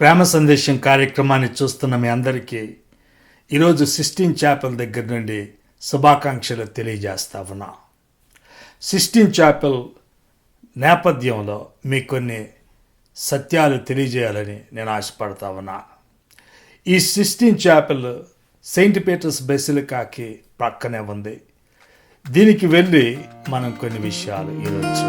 ప్రేమ సందేశం కార్యక్రమాన్ని చూస్తున్న మీ అందరికీ ఈరోజు సిస్టీన్ చాపెల్ దగ్గర నుండి శుభాకాంక్షలు తెలియజేస్తా ఉన్నా. సిస్టీన్ చాపెల్ నేపథ్యంలో మీకు కొన్ని సత్యాలు తెలియజేయాలని నేను ఆశపడతా ఉన్నా. ఈ సిస్టీన్ చాపెల్ సెయింట్ పీటర్స్ బెసిలికాకి పక్కనే ఉంది. దీనికి వెళ్ళి మనం కొన్ని విషయాలు ఈరోజు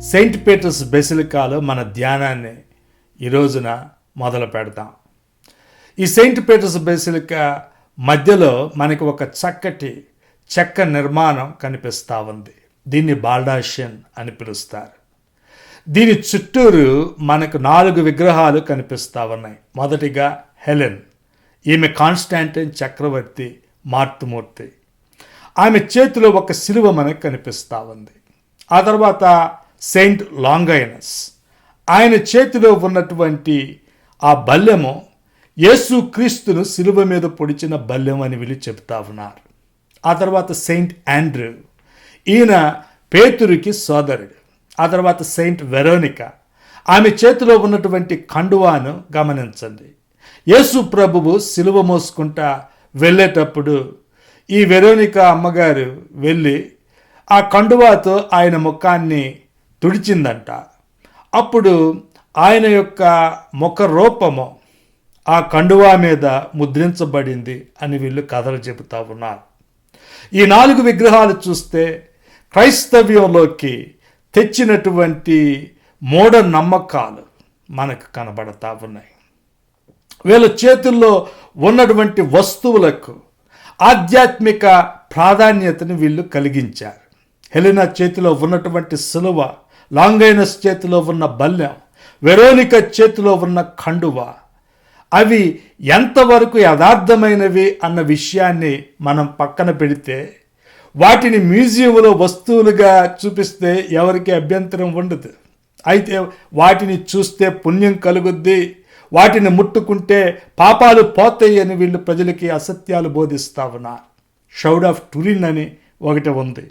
సెయింట్ పీటర్స్ బెసిలికాలో మన ధ్యానాన్ని ఈ రోజున మొదలు పెడతాం. ఈ సెయింట్ పీటర్స్ బెసిలికా మధ్యలో మనకి ఒక చక్కటి చెక్క నిర్మాణం కనిపిస్తూ ఉంది. దీన్ని బాల్డాషియన్ అని పిలుస్తారు. దీని చుట్టూరు మనకు నాలుగు విగ్రహాలు కనిపిస్తూ ఉన్నాయి. మొదటిగా హెలెన్ ఈమె కాన్స్టాంటైన్ చక్రవర్తి మార్తుమూర్తి. ఆమె చేతిలో ఒక సిలువ మనకు కనిపిస్తూ ఉంది. ఆ తర్వాత సెయింట్ లాంగైనస్ ఆయన చేతిలో ఉన్నటువంటి ఆ బల్యము యేసు క్రీస్తును సిలువ మీద పొడిచిన బల్యం అని వీళ్ళు చెప్తా ఉన్నారు. ఆ తర్వాత సెయింట్ ఆండ్రూ. ఈయన పేతురికి సోదరుడు. ఆ తర్వాత సెయింట్ వెరోనిక. ఆమె చేతిలో ఉన్నటువంటి కండువాను గమనించండి. యేసు ప్రభువు సిలువ మోసుకుంటా వెళ్ళేటప్పుడు ఈ వెరోనిక అమ్మగారు వెళ్ళి ఆ కండువాతో ఆయన ముఖాన్ని తుడిచిందంట. అప్పుడు ఆయన యొక్క ముఖ రూపము ఆ కండువా మీద ముద్రించబడింది అని వీళ్ళు కథలు చెబుతా ఉన్నారు. ఈ నాలుగు విగ్రహాలు చూస్తే క్రైస్తవ్యంలోకి తెచ్చినటువంటి మూఢ నమ్మకాలు మనకు కనబడతా ఉన్నాయి. వీళ్ళ చేతుల్లో ఉన్నటువంటి వస్తువులకు ఆధ్యాత్మిక ప్రాధాన్యతను వీళ్ళు కలిగించారు. హెలినా చేతిలో ఉన్నటువంటి సులువ లాంగైనస్ చేతిలో ఉన్న బల్లెం వెరోనిక చేతిలో ఉన్న కండువ అవి ఎంతవరకు యథార్థమైనవి అన్న విషయాన్ని మనం పక్కన పెడితే వాటిని మ్యూజియంలో వస్తువులుగా చూపిస్తే ఎవరికి అభ్యంతరం ఉండదు. అయితే వాటిని చూస్తే పుణ్యం కలుగుద్ది వాటిని ముట్టుకుంటే పాపాలు పోతాయి అని వీళ్ళు ప్రజలకి అసత్యాలు బోధిస్తా ఉన్నారు. షౌడ్ ఆఫ్ టురిన్ అని ఒకటి ఉంది.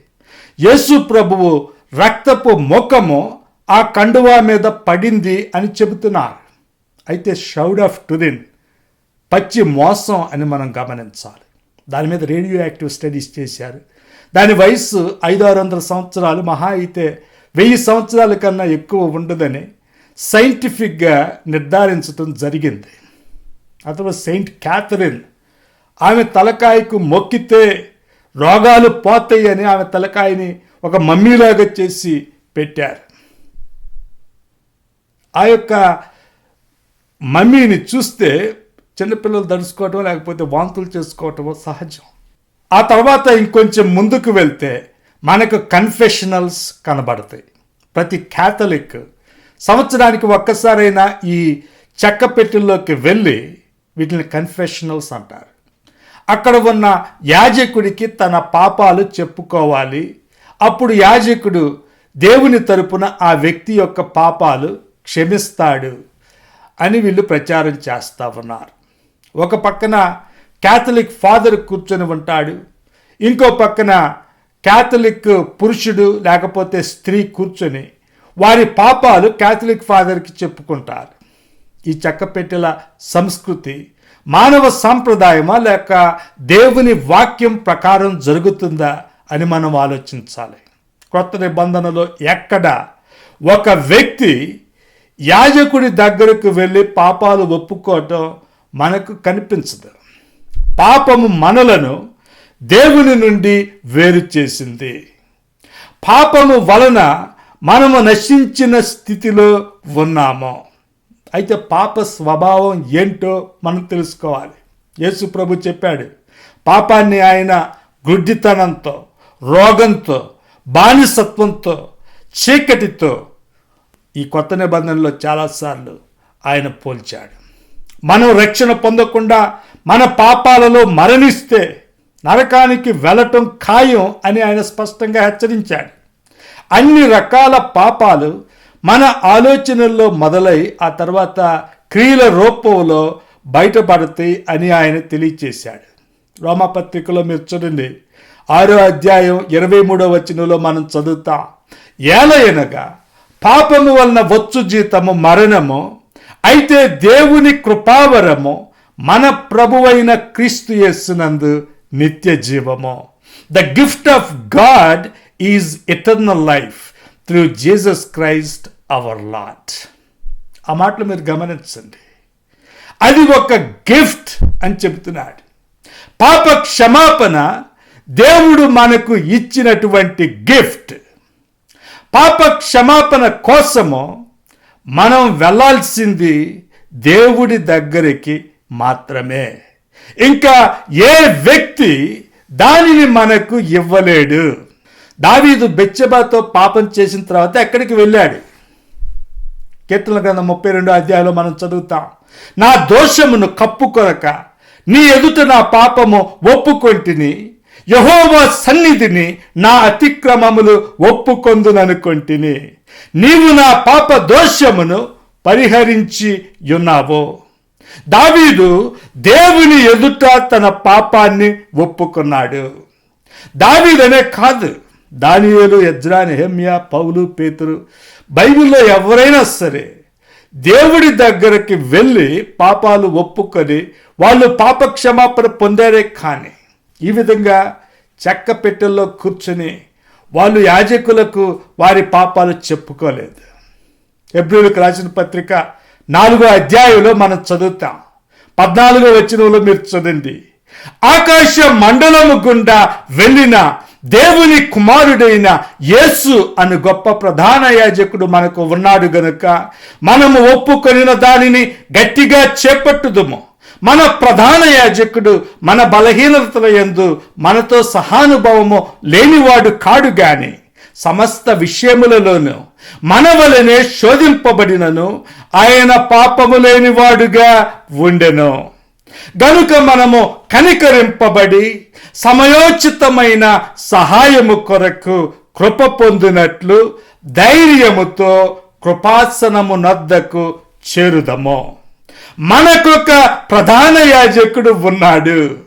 యేసు ప్రభువు రక్తపు ముఖము ఆ కండువా మీద పడింది అని చెబుతున్నారు. అయితే షౌడ్ ఆఫ్ టురిన్ పచ్చి మోసం అని మనం గమనించాలి. దాని మీద రేడియో యాక్టివ్ స్టడీస్ చేశారు. దాని వయస్సు ఐదు ఆరు వందల సంవత్సరాలు మహా అయితే వెయ్యి సంవత్సరాల కన్నా ఎక్కువ ఉండదని సైంటిఫిక్గా నిర్ధారించడం జరిగింది. అథవా సెయింట్ క్యాథరిన్. ఆమె తలకాయకు మొక్కితే రోగాలు పోతాయి అని ఆమె తలకాయని ఒక మమ్మీలాగా చేసి పెట్టారు. ఆ యొక్క మమ్మీని చూస్తే చిన్నపిల్లలు దడుచుకోవటం లేకపోతే వాంతులు చేసుకోవటం సహజం. ఆ తర్వాత ఇంకొంచెం ముందుకు వెళ్తే మనకు కన్ఫెషనల్స్ కనబడతాయి. ప్రతి క్యాథలిక్ సంవత్సరానికి ఒక్కసారైనా ఈ చెక్క పెట్టెల్లోకి వెళ్ళి వీటిని కన్ఫెషనల్స్ అంటారు. అక్కడ ఉన్న యాజకుడికి తన పాపాలు చెప్పుకోవాలి. అప్పుడు యాజకుడు దేవుని తరపున ఆ వ్యక్తి యొక్క పాపాలు క్షమిస్తాడు అని వీళ్ళు ప్రచారం చేస్తూ ఉన్నారు. ఒక పక్కన క్యాథలిక్ ఫాదర్ కూర్చొని ఉంటాడు. ఇంకో పక్కన క్యాథలిక్ పురుషుడు లేకపోతే స్త్రీ కూర్చొని వారి పాపాలు క్యాథలిక్ ఫాదర్కి చెప్పుకుంటారు. ఈ చెక్కపెట్టెల సంస్కృతి మానవ సాంప్రదాయమా లేక దేవుని వాక్యం ప్రకారం జరుగుతుందా అని మనం ఆలోచించాలి. కొత్త నిబంధనలో ఎక్కడ ఒక వ్యక్తి యాజకుడి దగ్గరకు వెళ్ళి పాపాలు ఒప్పుకోవటం మనకు కనిపించదు. పాపము మనలను దేవుని నుండి వేరు చేసింది. పాపము వలన మనము నశించిన స్థితిలో ఉన్నాము. అయితే పాప స్వభావం ఏంటో మనం తెలుసుకోవాలి. యేసు ప్రభు చెప్పాడు పాపాన్ని ఆయన గుడ్డితనంతో రోగంతో బానిసత్వంతో చీకటితో ఈ కొత్త నిబంధనలో చాలాసార్లు ఆయన పోల్చాడు. మనం రక్షణ పొందకుండా మన పాపాలలో మరణిస్తే నరకానికి వెళ్ళటం ఖాయం అని ఆయన స్పష్టంగా హెచ్చరించాడు. అన్ని రకాల పాపాలు మన ఆలోచనల్లో మొదలై ఆ తర్వాత క్రియల రూపంలో బయటపడతాయి అని ఆయన తెలియచేశాడు. రోమపత్రికలో మీరు చూడండి. ఆరో అధ్యాయం ఇరవై మూడో వచనంలో మనం చదువుతాం ఏలయనగా పాపము వలన వచ్చు జీతము మరణము అయితే దేవుని కృపావరము మన ప్రభువైన క్రీస్తు యేసునందు నిత్య జీవము. The gift of God is eternal life through Jesus Christ our lord ఆ మాటలు మీరు గమనించండి. అది ఒక గిఫ్ట్ అని చెబుతున్నాడు. పాప క్షమాపణ దేవుడు మనకు ఇచ్చినటువంటి గిఫ్ట్. పాప క్షమాపణ కోసము మనం వెళ్ళాల్సింది దేవుడి దగ్గరికి మాత్రమే. ఇంకా ఏ వ్యక్తి దానిని మనకు ఇవ్వలేడు. దావీదు బెచ్చబాతో పాపం చేసిన తర్వాత ఎక్కడికి వెళ్ళాడు? కీర్తన గ్రంథం ముప్పై రెండు అధ్యాయంలో మనం చదువుతాం. నా దోషమును కప్పుకొనక నీ ఎదుట నా పాపము ఒప్పుకొంటిని యహోవా సన్నిధిని నా అతిక్రమములు ఒప్పుకొందుననుకొంటిని. నీవు నా పాప దోషమును పరిహరించి ఉన్నావు దావీదు దేవుని ఎదుట తన పాపాన్ని ఒప్పుకున్నాడు. దావీదనే కాదు దానియేలు ఎజ్రా నెహమ్యా పౌలు పేతురు బైబిల్లో ఎవరైనా సరే దేవుడి దగ్గరికి వెళ్ళి పాపాలు ఒప్పుకొని వాళ్ళు పాప క్షమాపణ పొందారే కానీ ఈ విధంగా చెక్క పెట్టెల్లో కూర్చొని వాళ్ళు యాజకులకు వారి పాపాలు చెప్పుకోలేదు. ఎబ్రిలకు రాసిన పత్రిక నాలుగో అధ్యాయంలో మనం చదువుతాం. పద్నాలుగో వచనంలో మీరు చదివింది ఆకాశ మండలము గుండా వెళ్ళిన దేవుని కుమారుడైన యేసు అని గొప్ప ప్రధాన యాజకుడు మనకు ఉన్నాడు గనుక మనము ఒప్పుకొనిన దానిని గట్టిగా చేపట్టుదుము. మన ప్రధాన యాజకుడు మన బలహీనతల యందు మనతో సహానుభవము లేనివాడు కాడు గాని. సమస్త విషయములలోనూ మన వలనే శోధింపబడినను ఆయన పాపము లేనివాడుగా ఉండెను. గనుక మనము కనికరింపబడి సమయోచితమైన సహాయము కొరకు కృప పొందినట్లు ధైర్యముతో కృపాసనము నద్దకు చేరుదము. మనకొక ప్రధాన యాజకుడు ఉన్నాడు.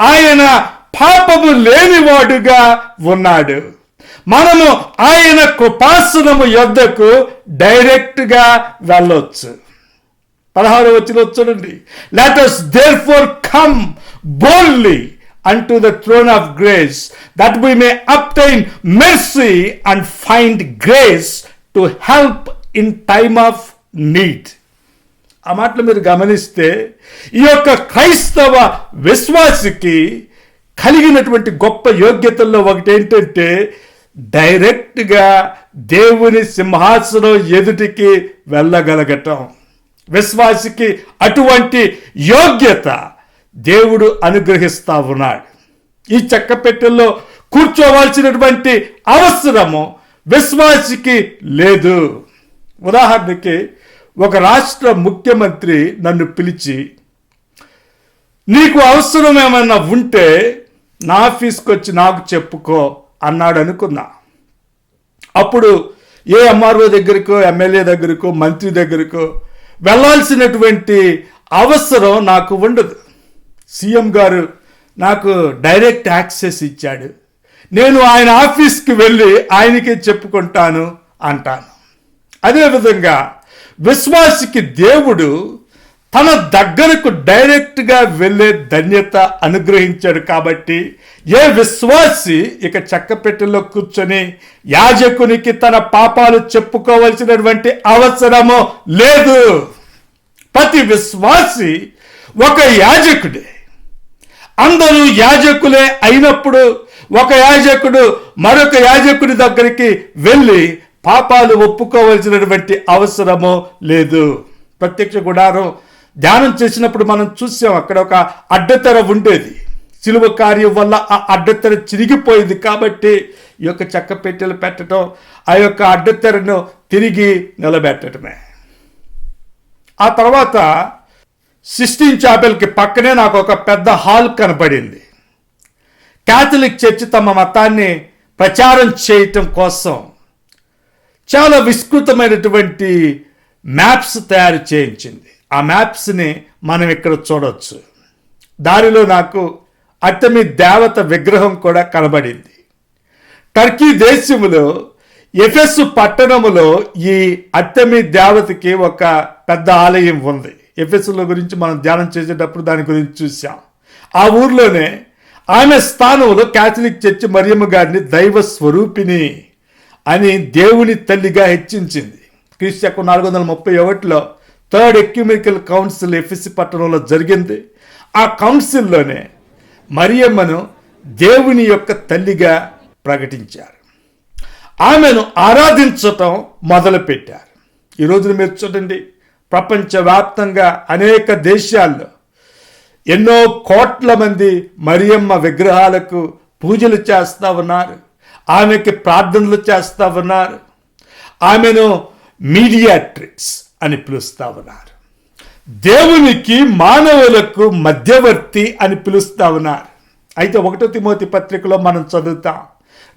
ఆయన పాపము లేనివాడుగా ఉన్నాడు. మనము ఆయన కృపాసనము యొద్దకు డైరెక్ట్గా వెళ్ళొచ్చు. పదహారు వచ్చిన చూడండి. Let us therefore come boldly unto the throne of grace that we may obtain mercy and find grace to help in time of need ఆ మాటలు మీరు గమనిస్తే ఈ యొక్క క్రైస్తవ విశ్వాసికి కలిగినటువంటి గొప్ప యోగ్యతల్లో ఒకటి ఏంటంటే డైరెక్ట్గా దేవుని సింహాసనం ఎదుటికి వెళ్ళగలగటం. విశ్వాసికి అటువంటి యోగ్యత దేవుడు అనుగ్రహిస్తా ఉన్నాడు. ఈ చెక్క పెట్టెల్లో కూర్చోవలసినటువంటి అవసరము విశ్వాసికి లేదు. ఉదాహరణకి ఒక రాష్ట్ర ముఖ్యమంత్రి నన్ను పిలిచి నీకు అవసరం ఏమైనా ఉంటే నా ఆఫీస్కి వచ్చి నాకు చెప్పుకో అన్నాడు అనుకున్నా. అప్పుడు ఏ ఎంఆర్ఓ దగ్గరకో ఎమ్మెల్యే దగ్గరకో మంత్రి దగ్గరకో వెళ్ళాల్సినటువంటి అవసరం నాకు ఉండదు. సీఎం గారు నాకు డైరెక్ట్ యాక్సెస్ ఇచ్చాడు. నేను ఆయన ఆఫీస్కి వెళ్ళి ఆయనకే చెప్పుకుంటాను అంటాను. అదేవిధంగా విశ్వాసికి దేవుడు తన దగ్గరకు డైరెక్ట్గా వెళ్ళే ధన్యత అనుగ్రహించాడు కాబట్టి ఏ విశ్వాసి ఇక చెక్కపెట్టెలో కూర్చొని యాజకునికి తన పాపాలు చెప్పుకోవలసినటువంటి అవసరము లేదు. ప్రతి విశ్వాసి ఒక యాజకుడే. అందరూ యాజకులే అయినప్పుడు ఒక యాజకుడు మరొక యాజకుడి దగ్గరికి వెళ్ళి పాపాలు ఒప్పుకోవలసినటువంటి అవసరము లేదు. ప్రత్యక్ష గుడారం ధ్యానం చేసినప్పుడు మనం చూసాం అక్కడ ఒక అడ్డతెర ఉండేది. సిలువ కార్యం వల్ల ఆ అడ్డతెర చిరిగిపోయింది కాబట్టి ఈ యొక్క చెక్క పెట్టెలు పెట్టడం ఆ యొక్క అడ్డతెరను తిరిగి నిలబెట్టడమే. ఆ తర్వాత సిస్టీన్ చాపెల్కి పక్కనే నాకు ఒక పెద్ద హాల్ కనపడింది క్యాథలిక్ చర్చి తమ మతాన్ని ప్రచారం చేయటం కోసం చాలా విస్తృతమైనటువంటి మ్యాప్స్ తయారు చేయించింది. ఆ మ్యాప్స్ని మనం ఇక్కడ చూడవచ్చు దారిలో నాకు అట్టమి దేవత విగ్రహం కూడా కనబడింది. టర్కీ దేశంలో ఎఫెస్ పట్టణములో ఈ అట్టమి దేవతకి ఒక పెద్ద ఆలయం ఉంది. ఎఫెస్ల గురించి మనం ధ్యానం చేసేటప్పుడు దాని గురించి చూసాం ఆ ఊర్లోనే ఆమె స్థానంలో క్యాథలిక్ చర్చి మరియమ్మ గారిని దైవ స్వరూపిణి అని దేవుని తల్లిగా హెచ్చించింది. క్రీస్తు నాలుగు వందల ముప్పై ఒకటిలో థర్డ్ ఎక్యుమెరికల్ కౌన్సిల్ ఎఫ్ఎస్సి పట్టణంలో జరిగింది. ఆ కౌన్సిల్లోనే మరియమ్మను దేవుని యొక్క తల్లిగా ప్రకటించారు. ఆమెను ఆరాధించటం మొదలుపెట్టారు. ఈ రోజున మీరు చూడండి ప్రపంచవ్యాప్తంగా అనేక దేశాల్లో ఎన్నో కోట్ల మంది మరియమ్మ విగ్రహాలకు పూజలు చేస్తూ ఉన్నారు. ఆమెకి ప్రార్థనలు చేస్తూ ఉన్నారు. ఆమెను మీడియాట్రిక్స్ అని పిలుస్తూ ఉన్నారు. దేవునికి మానవులకు మధ్యవర్తి అని పిలుస్తూ ఉన్నారు. అయితే ఒకటో తిమోతి పత్రికలో మనం చదువుతాం.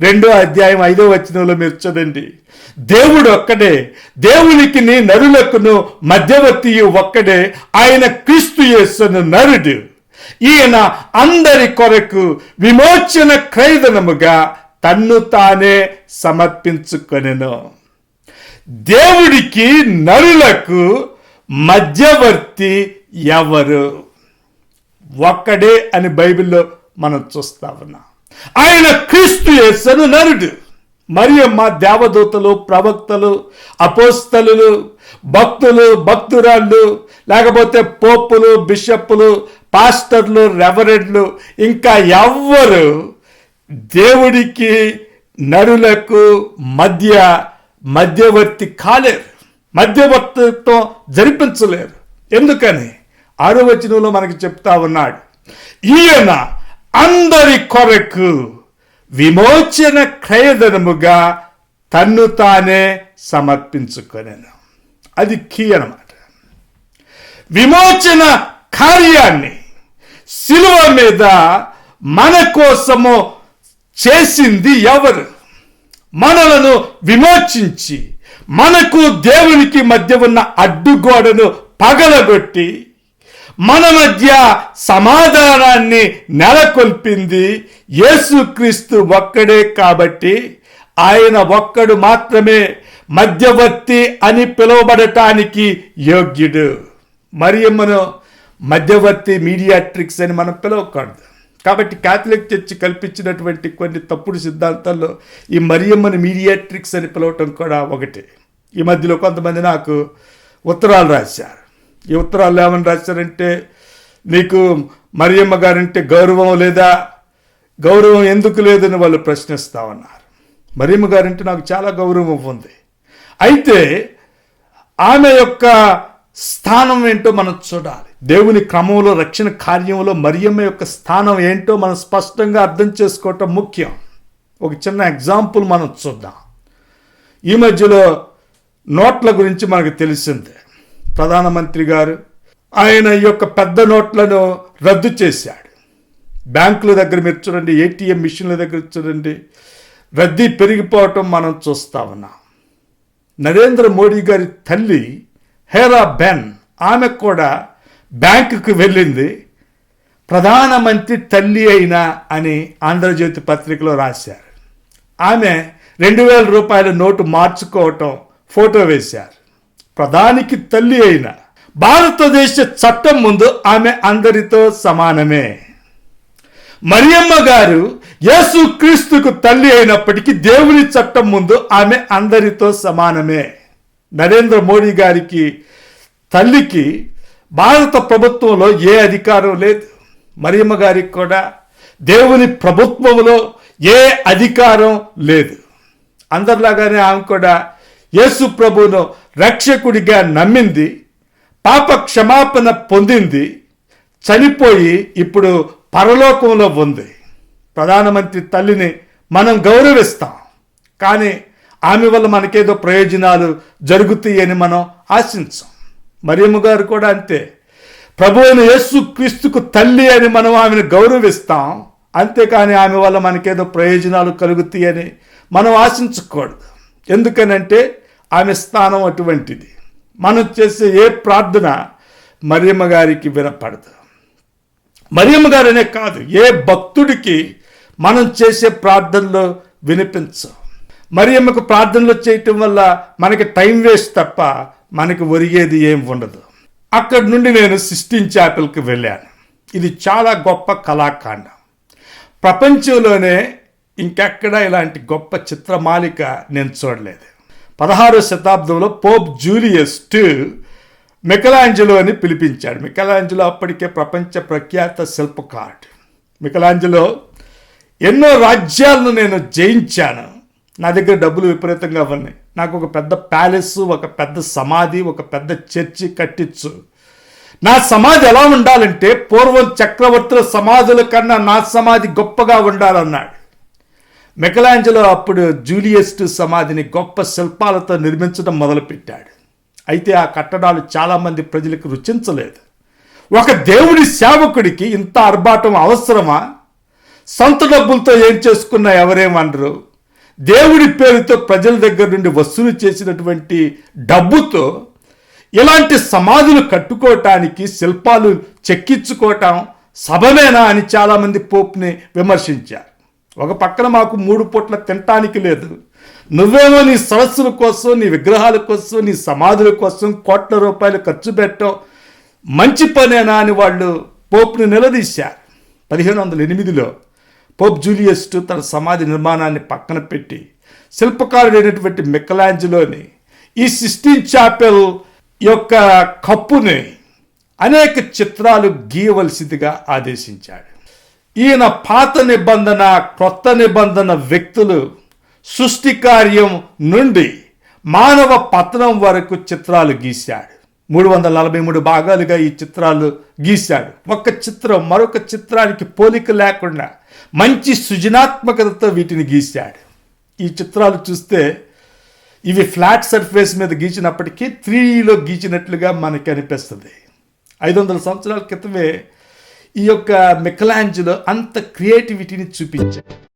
రెండో అధ్యాయం ఐదో వచనంలో మీరు చదండి దేవుడు ఒక్కడే దేవునికి నీ నరులకును మధ్యవర్తి ఒక్కడే ఆయన క్రీస్తు యేసును నరుడు. ఈయన అందరి కొరకు విమోచన క్రైదనముగా తన్ను తానే సమర్పించుకొనెను. దేవుడికి నరులకు మధ్యవర్తి ఎవరు? ఒక్కడే అని బైబిల్లో మనం చూస్తా ఉన్నాం. ఆయన క్రీస్తు యేసను నరుడు. మరియమ్మ దేవదూతలు ప్రవక్తలు అపోస్తలు భక్తులు భక్తురాళ్ళు లేకపోతే పోపులు బిషప్పులు పాస్టర్లు రెవరెండ్లు ఇంకా ఎవ్వరు దేవుడికి నరులకు మధ్య మధ్యవర్తి కాలేరు. మధ్యవర్తిత్వం జరిపించలేరు. ఎందుకని? ఆరో మనకి చెప్తా ఉన్నాడు. ఈయన అందరి కొరకు విమోచన క్రయధనముగా తన్ను తానే సమర్పించుకొనేను. అది కీ అనమాట విమోచన కార్యాన్ని శిలువ మీద మన కోసము చేసింది ఎవరు? మనలను విమోచించి మనకు దేవునికి మధ్య ఉన్న అడ్డుగోడను పగలగొట్టి మన మధ్య సమాధానాన్ని నెలకొల్పింది యేసుక్రీస్తు ఒక్కడే కాబట్టి ఆయన ఒక్కడు మాత్రమే మధ్యవర్తి అని పిలువబడటానికి యోగ్యుడు. మరియమ్మను మధ్యవర్తి మీడియాట్రిక్స్ అని మనం పిలవకూడదు. కాబట్టి కాథలిక్ చర్చ్ కల్పించినటువంటి కొన్ని తప్పుడు సిద్ధాంతాల్లో ఈ మరియమ్మని మీడియాట్రిక్స్ అని పిలవటం కూడా ఒకటి. ఈ మధ్యలో కొంతమంది నాకు ఉత్తరాలు రాశారు. ఈ ఉత్తరాలు ఏమని రాశారంటే నీకు మరియమ్మ గారంటే గౌరవం లేదా? గౌరవం ఎందుకు లేదని వాళ్ళు ప్రశ్నిస్తా ఉన్నారు. మరియమ్మ గారంటే నాకు చాలా గౌరవం ఉంది. అయితే ఆమె యొక్క స్థానం ఏంటో మనం చూడాలి. దేవుని క్రమంలో రక్షణ కార్యంలో మరియమ్మ యొక్క స్థానం ఏంటో మనం స్పష్టంగా అర్థం చేసుకోవటం ముఖ్యం. ఒక చిన్న ఎగ్జాంపుల్ మనం చూద్దాం. ఈ మధ్యలో నోట్ల గురించి మనకు తెలిసిందే. ప్రధానమంత్రి గారు ఆయన ఈ యొక్క పెద్ద నోట్లను రద్దు చేశాడు. బ్యాంకుల దగ్గర మీరు చూడండి ఏటీఎం మిషన్ల దగ్గర చూడండి రద్దీ పెరిగిపోవటం మనం చూస్తా ఉన్నాం. నరేంద్ర మోడీ గారి తల్లి హేరా బెన్ ఆమె కూడా బ్యాంకుకు వెళ్ళింది. ప్రధానమంత్రి తల్లి అయినా అని ఆంధ్రజ్యోతి పత్రికలో రాశారు. ఆమె రెండు వేల రూపాయల నోటు మార్చుకోవటం ఫోటో వేశారు. ప్రధానికి తల్లి అయిన. భారతదేశ చట్టం ముందు ఆమె అందరితో సమానమే. మరియమ్మ గారు యేసు క్రీస్తుకు తల్లి అయినప్పటికీ దేవుని చట్టం ముందు ఆమె అందరితో సమానమే. నరేంద్ర మోడీ గారికి తల్లికి భారత ప్రభుత్వంలో ఏ అధికారం లేదు. మరియమ్మ గారికి కూడా దేవుని ప్రభుత్వంలో ఏ అధికారం లేదు. అందరిలాగానే ఆమె కూడా యేసు ప్రభువును రక్షకుడిగా నమ్మింది పాప క్షమాపణ పొందింది చనిపోయి ఇప్పుడు పరలోకంలో ఉంది. ప్రధానమంత్రి తల్లిని మనం గౌరవిస్తాం. కానీ ఆమె వల్ల మనకేదో ప్రయోజనాలు జరుగుతాయని మనం ఆశించాం. మరియమ్మ గారు కూడా అంతే. ప్రభు అయిన యేసు క్రీస్తుకు తల్లి అని మనం ఆమెను గౌరవిస్తాం. అంతేకాని ఆమె వల్ల మనకేదో ప్రయోజనాలు కలుగుతాయని మనం ఆశించకూడదు. ఎందుకనంటే ఆమె స్థానం అటువంటిది. మనం చేసే ఏ ప్రార్థన మరియమ్మ గారికి వినపడదు. మరియమ్మ గారనే కాదు ఏ భక్తుడికి మనం చేసే ప్రార్థనలో వినిపించం. మరియమ్మకు ప్రార్థనలు చేయటం వల్ల మనకి టైం వేస్ట్ తప్ప మనకు ఒరిగేది ఏం ఉండదు. అక్కడి నుండి నేను సిస్టిన్ చాపెల్కి వెళ్ళాను. ఇది చాలా గొప్ప కళాకాండం. ప్రపంచంలోనే ఇంకెక్కడ ఇలాంటి గొప్ప చిత్రమాలిక నేను చూడలేదు. పదహారో శతాబ్దంలో పోప్ జూలియస్ టూ మికలాంజలో అని పిలిపించాడు. మికలాంజలో అప్పటికే ప్రపంచ ప్రఖ్యాత శిల్పకారుడు. మికలాంజలో ఎన్నో రాజ్యాలను నేను జయించాను. నా దగ్గర డబ్బులు విపరీతంగా ఉన్నాయి నాకు ఒక పెద్ద ప్యాలెస్ ఒక పెద్ద సమాధి ఒక పెద్ద చర్చి కట్టించు. నా సమాధి ఎలా ఉండాలంటే పూర్వం చక్రవర్తుల సమాధుల కన్నా నా సమాధి గొప్పగా ఉండాలన్నాడు. మెకలాంజలో అప్పుడు జూలియస్ట్ సమాధిని గొప్ప శిల్పాలతో నిర్మించడం మొదలుపెట్టాడు. అయితే ఆ కట్టడాలు చాలామంది ప్రజలకు రుచించలేదు. ఒక దేవుడి సేవకుడికి ఇంత ఆర్భాటం అవసరమా? సొంత డబ్బులతో ఏం చేసుకున్నా ఎవరేమనరు దేవుడి పేరుతో ప్రజల దగ్గర నుండి వసూలు చేసినటువంటి డబ్బుతో ఇలాంటి సమాధులు కట్టుకోవటానికి శిల్పాలు చెక్కించుకోవటం సభమేనా అని చాలామంది పోప్ని విమర్శించారు. ఒక పక్కన మాకు మూడు పూట్ల తినటానికి లేదు. నువ్వేమో నీ సరస్సుల కోసం నీ విగ్రహాల కోసం నీ సమాధుల కోసం కోట్ల రూపాయలు ఖర్చు పెట్టావు. మంచి పనేనా అని వాళ్ళు పోప్ని నిలదీశారు. పదిహేను వందల ఎనిమిదిలో పోప్ జూలియస్టు తన సమాధి నిర్మాణాన్ని పక్కన పెట్టి శిల్పకారుడైనటువంటి మిక్కలాంజలోని ఈ సిస్టీన్ చాపెల్ యొక్క కప్పుని అనేక చిత్రాలు గీయవలసిందిగా ఆదేశించాడు. ఈయన పాత నిబంధన క్రొత్త నిబంధన వ్యక్తులు సృష్టి కార్యం నుండి మానవ పతనం వరకు చిత్రాలు గీశాడు. మూడు వందల నలభై మూడు భాగాలుగా ఈ చిత్రాలు గీశాడు. ఒక చిత్రం మరొక చిత్రానికి పోలిక లేకుండా మంచి సృజనాత్మకతతో వీటిని గీశాడు. ఈ చిత్రాలు చూస్తే ఇవి ఫ్లాట్ సర్ఫేస్ మీద గీచినప్పటికీ త్రీలో గీచినట్లుగా మనకి అనిపిస్తుంది. ఐదు వందల సంవత్సరాల క్రితమే ఈ యొక్క మెకలాంజిలో అంత క్రియేటివిటీని చూపించాడు.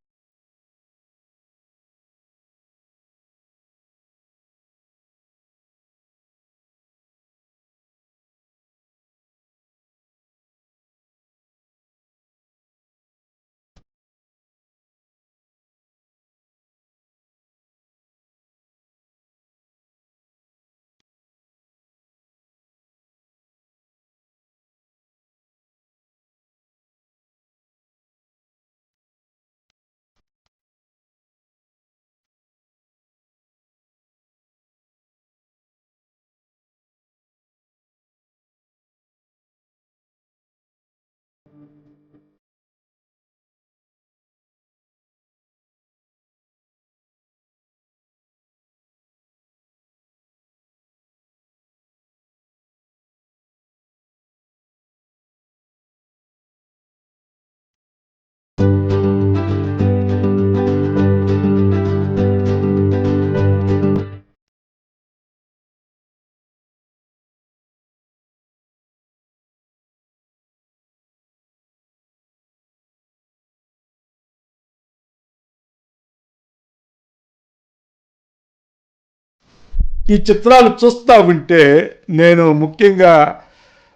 ఈ చిత్రాలు చూస్తూ ఉంటే నేను ముఖ్యంగా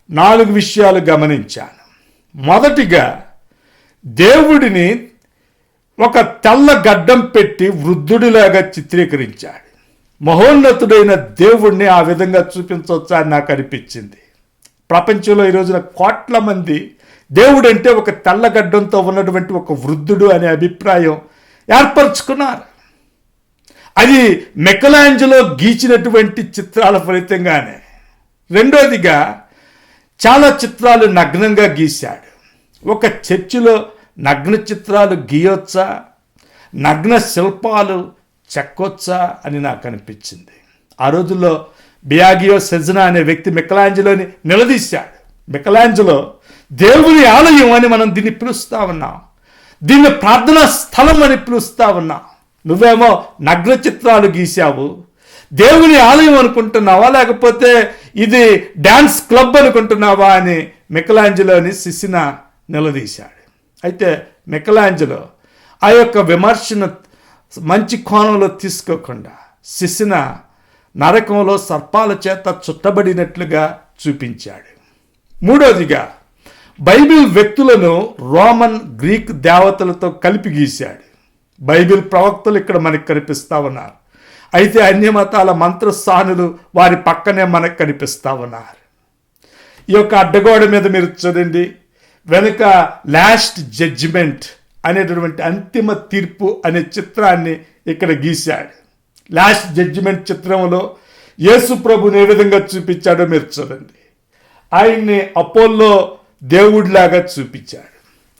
నాలుగు విషయాలు గమనించాను. మొదటిగా దేవుడిని ఒక తెల్ల గడ్డం పెట్టి వృద్ధుడిలాగా చిత్రీకరించాడు. మహోన్నతుడైన దేవుణ్ణి ఆ విధంగా చూపించవచ్చా అని నాకు అనిపించింది. ప్రపంచంలో ఈ రోజున కోట్ల మంది దేవుడంటే ఒక ఒక తెల్లగడ్డంతో ఉన్నటువంటి ఒక వృద్ధుడు అనే అభిప్రాయం ఏర్పరచుకున్నారు. అది మెకలాంజలో గీచినటువంటి చిత్రాల ఫలితంగానే. రెండోదిగా చాలా చిత్రాలు నగ్నంగా గీశాడు. ఒక చర్చిలో నగ్న చిత్రాలు గీయొచ్చా? నగ్న శిల్పాలు చెక్కొచ్చా అని నాకు అనిపించింది. ఆ రోజుల్లో బియాగియో సెజనా అనే వ్యక్తి మికలాంజలోని నిలదీశాడు. మికలాంజలో దేవుని ఆలయం అని మనం దీన్ని పిలుస్తా ఉన్నాం. దీన్ని ప్రార్థనా స్థలం అని పిలుస్తా ఉన్నాం. నువ్వేమో నగ్న చిత్రాలు గీశావు. దేవుని ఆలయం అనుకుంటున్నావా? లేకపోతే ఇది డ్యాన్స్ క్లబ్ అనుకుంటున్నావా అని మికలాంజలోని శిశిన నిలదీశాడు. అయితే మికలాంజలో ఆ యొక్క విమర్శను మంచి కోణంలో తీసుకోకుండా శిశిన నరకంలో సర్పాల చేత చుట్టబడినట్లుగా చూపించాడు. మూడోదిగా బైబిల్ వ్యక్తులను రోమన్ గ్రీక్ దేవతలతో కలిపి గీశాడు. బైబిల్ ప్రవక్తలు ఇక్కడ మనకు కనిపిస్తా ఉన్నారు. అయితే అన్యమతాల మంత్రస్థానులు వారి పక్కనే మనకు కనిపిస్తా ఉన్నారు. ఈ యొక్క అడ్డగోడ మీద మీరు చూడండి వెనుక లాస్ట్ జడ్జిమెంట్ అనేటటువంటి అంతిమ తీర్పు అనే చిత్రాన్ని ఇక్కడ గీశాడు. లాస్ట్ జడ్జిమెంట్ చిత్రంలో యేసు ప్రభుని ఏ విధంగా చూపించాడో మీరు చూడండి. ఆయన్ని అపోల్లో దేవుడిలాగా చూపించాడు.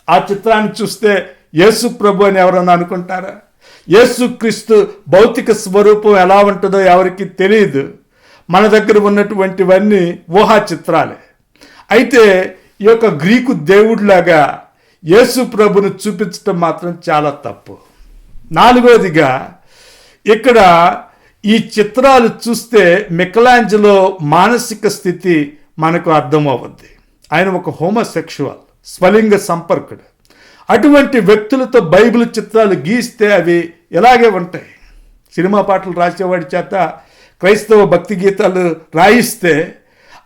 ఆ చిత్రాన్ని చూస్తే యేసు ప్రభు అని ఎవరన్నా అనుకుంటారా? యేసుక్రీస్తు భౌతిక స్వరూపం ఎలా ఉంటుందో ఎవరికి తెలియదు. మన దగ్గర ఉన్నటువంటివన్నీ ఊహా చిత్రాలే. అయితే ఈ యొక్క గ్రీకు దేవుడిలాగా యేసు ప్రభును చూపించటం మాత్రం చాలా తప్పు. నాలుగోదిగా ఇక్కడ ఈ చిత్రాలు చూస్తే మికలాంజలో మానసిక స్థితి మనకు అర్థమవుద్ది ఆయన ఒక హోమోసెక్షువల్ స్వలింగ సంపర్కుడు. అటువంటి వ్యక్తులతో బైబిల్ చిత్రాలు గీస్తే అవి ఇలాగే ఉంటాయి? సినిమా పాటలు రాసేవాడి చేత క్రైస్తవ భక్తి గీతాలు రాయిస్తే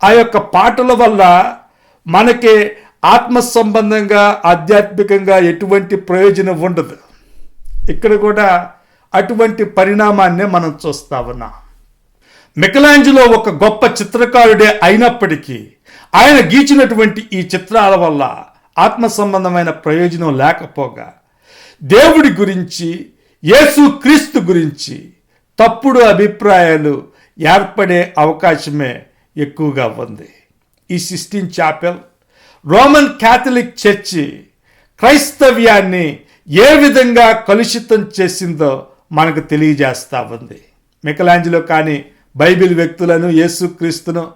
ఆ యొక్క పాటల వల్ల మనకి ఆత్మ సంబంధంగా ఆధ్యాత్మికంగా ఎటువంటి ప్రయోజనం ఉండదు. ఇక్కడ కూడా అటువంటి పరిణామాన్నే మనం చూస్తా ఉన్నాం. మికలాంజిలో ఒక గొప్ప చిత్రకారుడే అయినప్పటికీ ఆయన గీచినటువంటి ఈ చిత్రాల వల్ల ఆత్మ సంబంధమైన ప్రయోజనం లేకపోగా దేవుడి గురించి యేసు క్రీస్తు గురించి తప్పుడు అభిప్రాయాలు ఏర్పడే అవకాశమే ఎక్కువగా ఉంది. ఈ Sistine Chapel Roman Catholic church క్రైస్తవ్యాన్ని ఏ విధంగా కలుషితం చేసిందో మనకు తెలియజేస్తూ ఉంది. మికలాంజిలో కానీ బైబిల్ వ్యక్తులను యేసుక్రీస్తును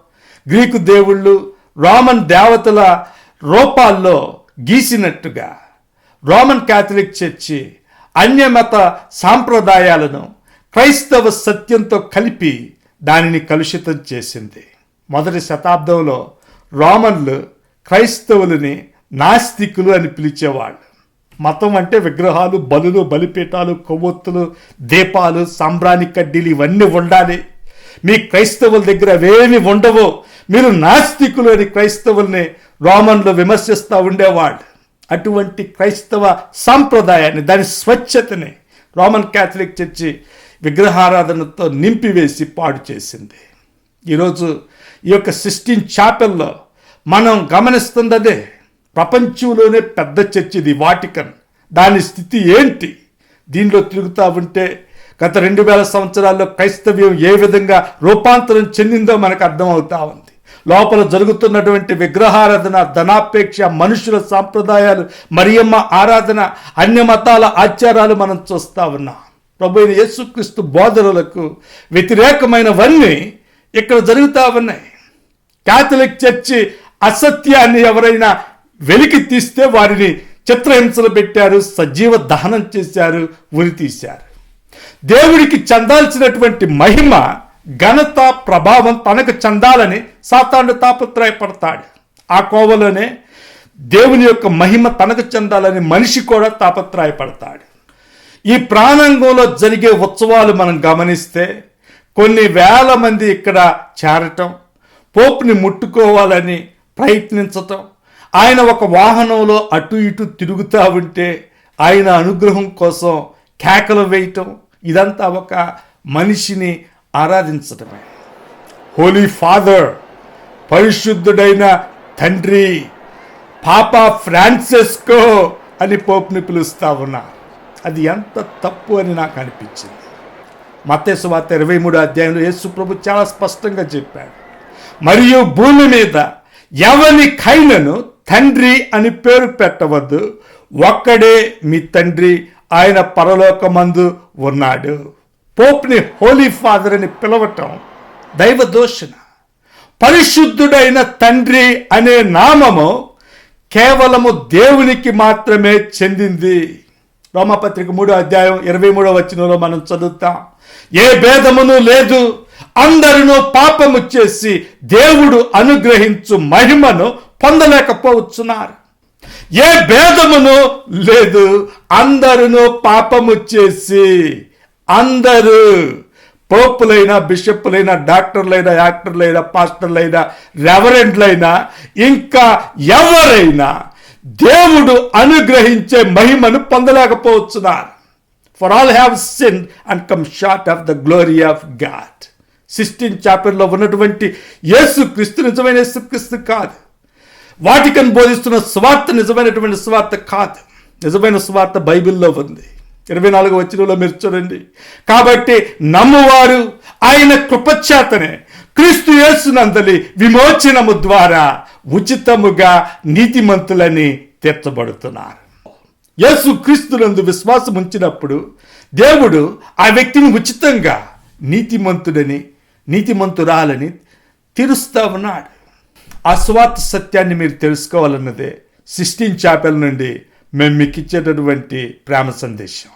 గ్రీకు దేవుళ్ళు రోమన్ దేవతల రూపాల్లో గీసినట్టుగా రోమన్ క్యాథలిక్ చర్చి అన్యమత సాంప్రదాయాలను క్రైస్తవ సత్యంతో కలిపి దానిని కలుషితం చేసింది. మొదటి శతాబ్దంలో రోమన్లు క్రైస్తవులని నాస్తికులు అని పిలిచేవాళ్ళు. మతం అంటే విగ్రహాలు బలులు బలిపీఠాలు కొవ్వొత్తులు దీపాలు సాంబ్రాణి కడ్డీలు ఇవన్నీ ఉండాలి. మీ క్రైస్తవుల దగ్గర అవేమి ఉండవు. మీరు నాస్తికులు అని క్రైస్తవుల్ని రోమన్లు విమర్శిస్తూ ఉండేవాళ్ళు. అటువంటి క్రైస్తవ సాంప్రదాయాన్ని దాని స్వచ్ఛతని రోమన్ క్యాథలిక్ చర్చి విగ్రహారాధనతో నింపివేసి పాడు చేసింది. ఈరోజు ఈ యొక్క సిస్టీన్ చాపెల్లో మనం గమనిస్తుంది ప్రపంచంలోనే పెద్ద చర్చి ఇది వాటికన్. దాని స్థితి ఏంటి? దీనిలో తిరుగుతూ ఉంటే గత రెండు వేల సంవత్సరాల్లో క్రైస్తవ్యం ఏ విధంగా రూపాంతరం చెందిందో మనకు అర్థమవుతా ఉంది. లోపల జరుగుతున్నటువంటి విగ్రహారాధన ధనాపేక్ష మనుషుల సాంప్రదాయాలు మరియమ్మ ఆరాధన అన్య మతాల ఆచారాలు మనం చూస్తా ఉన్నాం. ప్రభు అయిన యేసుక్రీస్తు బోధనలకు వ్యతిరేకమైనవన్నీ ఇక్కడ జరుగుతూ ఉన్నాయి. క్యాథలిక్ చర్చి అసత్యాన్ని ఎవరైనా వెలికి తీస్తే వారిని చిత్రహింసలు పెట్టారు సజీవ దహనం చేశారు ఉరి తీశారు. దేవుడికి చెందాల్సినటువంటి మహిమ ఘనత ప్రభావం తనకు చెందాలని సాతాను తాపత్రయపడతాడు. ఆ కోవలోనే దేవుని యొక్క మహిమ తనకు చెందాలని మనిషి కూడా తాపత్రయపడతాడు. ఈ ప్రాణాంగంలో జరిగే ఉత్సవాలు మనం గమనిస్తే కొన్ని వేల మంది ఇక్కడ చేరటం పోపుని ముట్టుకోవాలని ప్రయత్నించటం ఆయన ఒక వాహనంలో అటు ఇటు తిరుగుతూ ఉంటే ఆయన అనుగ్రహం కోసం కేకలు వేయటం ఇదంతా ఒక మనిషిని ఆరాధించటమే. హోలీ ఫాదర్ పరిశుద్ధుడైన తండ్రి పాపా ఫ్రాన్సిస్కో అని పోపుని పిలుస్తా ఉన్నారు. అది ఎంత తప్పు అని నాకు అనిపించింది. మత్తేసు వార్త ఇరవై మూడు అధ్యాయంలో యేసు ప్రభు చాలా స్పష్టంగా చెప్పాడు. మరియు భూమి మీద ఎవరి కైనను తండ్రి అని పేరు పెట్టవద్దు. ఒక్కడే మీ తండ్రి. ఆయన పరలోకమందు ఉన్నాడు. పోప్ని హోలీ ఫాదర్ అని పిలవటం దైవ దోషణ పరిశుద్ధుడైన తండ్రి అనే నామము కేవలము దేవునికి మాత్రమే చెందింది. రోమపత్రిక మూడో అధ్యాయం ఇరవై మూడో వచనంలో మనం చదువుతాం. ఏ భేదమును లేదు. అందరును పాపము చేసి దేవుడు అనుగ్రహించు మహిమను పొందలేకపోవచ్చున్నారు ఏ భేదమును లేదు. అందరును పాపము చేసి అందరూ పోపులైనా బిషప్లైనా డాక్టర్లైనా యాక్టర్లైనా పాస్టర్లైనా రెవరెండ్లైనా ఇంకా ఎవరైనా దేవుడు అనుగ్రహించే మహిమను పొందలేకపోతున్నారు. For all have sin and come short of the glory of God sixteen చాప్టర్లో ఉన్నటువంటి యేసు క్రీస్తు నిజమైన యేసు క్రిస్తు కాదు. వాటికన్ బోధిస్తున్న స్వార్థ నిజమైనటువంటి స్వార్థ కాదు. నిజమైన స్వార్థ బైబిల్లో ఉంది. ఇరవై నాలుగు వచ్చినలో మీరు చూడండి. కాబట్టి నమ్మువారు ఆయన కృపచేతనే క్రీస్తు యేసునందలి విమోచనము ద్వారా ఉచితముగా నీతిమంతులని తీర్చబడుతున్నారు. యేసు క్రీస్తునందు విశ్వాసం ఉంచినప్పుడు దేవుడు ఆ వ్యక్తిని ఉచితంగా నీతిమంతుడని నీతిమంతురాలని తీరుస్తా ఉన్నాడు. ఆ స్వార్థ సత్యాన్ని మీరు తెలుసుకోవాలన్నదే సిక్స్టీన్ చాపెల్ నుండి మేము మీకు ఇచ్చేటటువంటి ప్రేమ సందేశం.